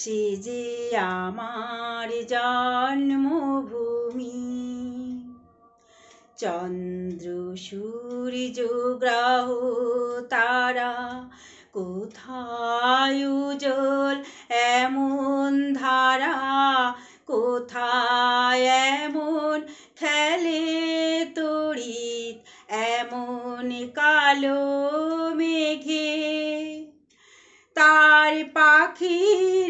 সে আমার জন্মভূমি। চন্দ্র, সূর্য, গ্রহ, তারা কোথায় উজ্জ্বল? এমন ধারা কোথায়? এমন খেলে তড়িৎ? এমন কালো মেঘে? তার পাখির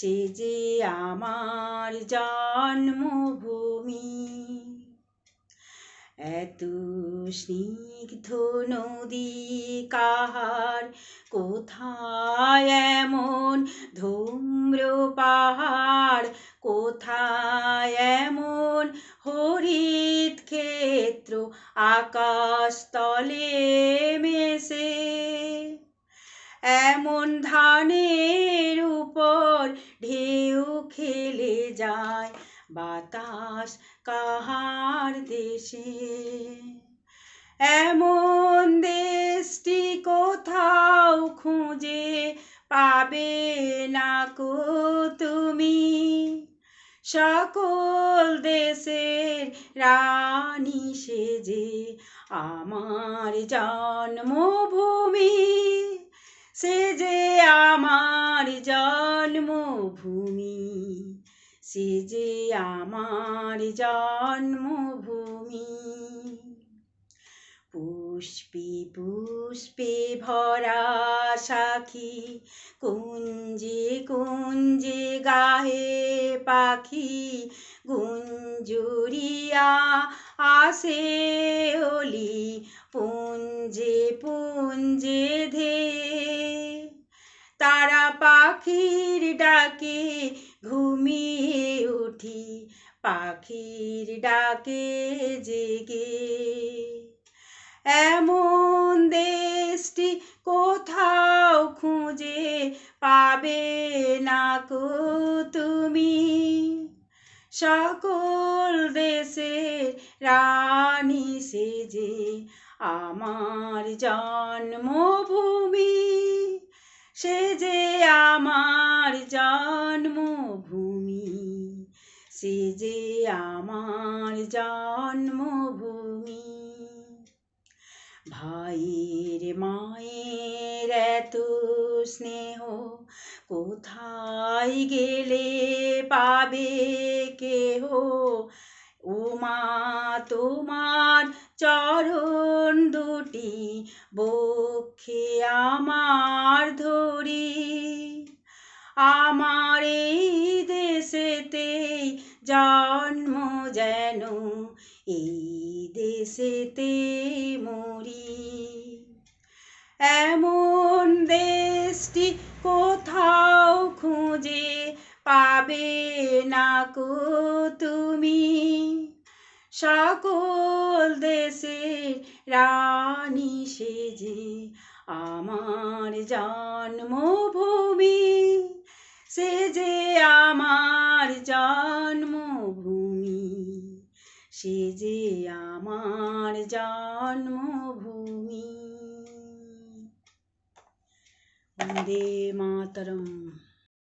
সে যে আমার জন্মভূমি। এত স্নিগ্ধ নদী কাহার, কোথায় এমন ধূম্র পাহাড়, কোথায় এমন হরিত ক্ষেত্র আকাশ তলে মেশে। এমন ধানের ঢেউ খেলে যায় বাতাস কাহার দেশে। এমন দেশটি কোথাও খুঁজে পাবে না কো তুমি? সকল দেশের রানী সেজে আমার জন্মভূমি, সে যে আমার জন্মভূমি। সে যে আমার জন্মভূমি। পুষ্পে পুষ্পে ভরা সাখী, কুঞ্জে কুঞ্জে গাহে পাখি, গুঞ্জুরিয়া আসে অলি, পুঞ্জে পুঞ্জে ধে তারা পাখির ডাকে ঘুমিয়ে উঠি, পাখির ডাকে জেগে। এমন দেশটি কোথাও খুঁজে পাবে না কো তুমি। সকল দেশের রানী সেজে আমার জন্মভূমি। সে যে আমার জন্মভূমি, সে যে আমার জন্মভূমি। ভাইয়ের মায়ের এত স্নেহ, কোথায় গেলে পাবে কেহ? ও মা তোমার চরণ দুটি বক্ষে আমার ধরি, আমার এই দেশেতেই জন্ম যেন, এই দেশেতে মরি। এমন দেশটি কোথাও খুঁজে পাবে না কো তুমি? সকল দেশের রানী সেজে আমার জন্মভূমি সে যে আমার জন্মভূমি সে যে আমার জন্মভূমি। বন্দে মাতরম।